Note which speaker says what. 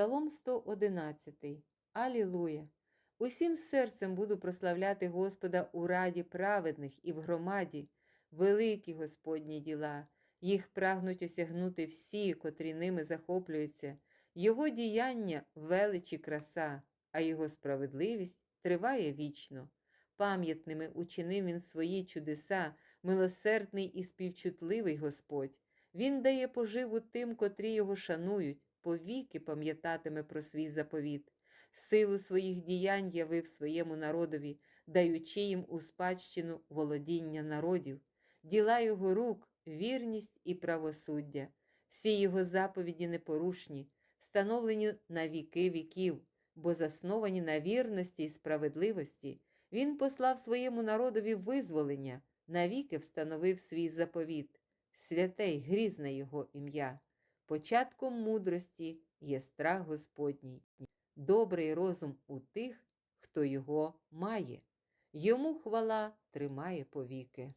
Speaker 1: Псалом 111. Алілуя! Усім серцем буду прославляти Господа у раді праведних і в громаді. Великі Господні діла, їх прагнуть осягнути всі, котрі ними захоплюються. Його діяння велич і краса, а його справедливість триває вічно. Пам'ятними учинив він свої чудеса, милосердний і співчутливий Господь. Він дає поживу тим, котрі його шанують, повіки пам'ятатиме про свій заповіт. Силу своїх діянь явив своєму народові, даючи їм у спадщину володіння народів, діла його рук, вірність і правосуддя, всі його заповіді непорушні, встановлені на віки віків, бо засновані на вірності і справедливості. Він послав своєму народові визволення, навіки встановив свій заповіт. Святе й грізне його ім'я. Початком мудрості є страх Господній, добрий розум у тих, хто його має. Йому хвала тримає повіки.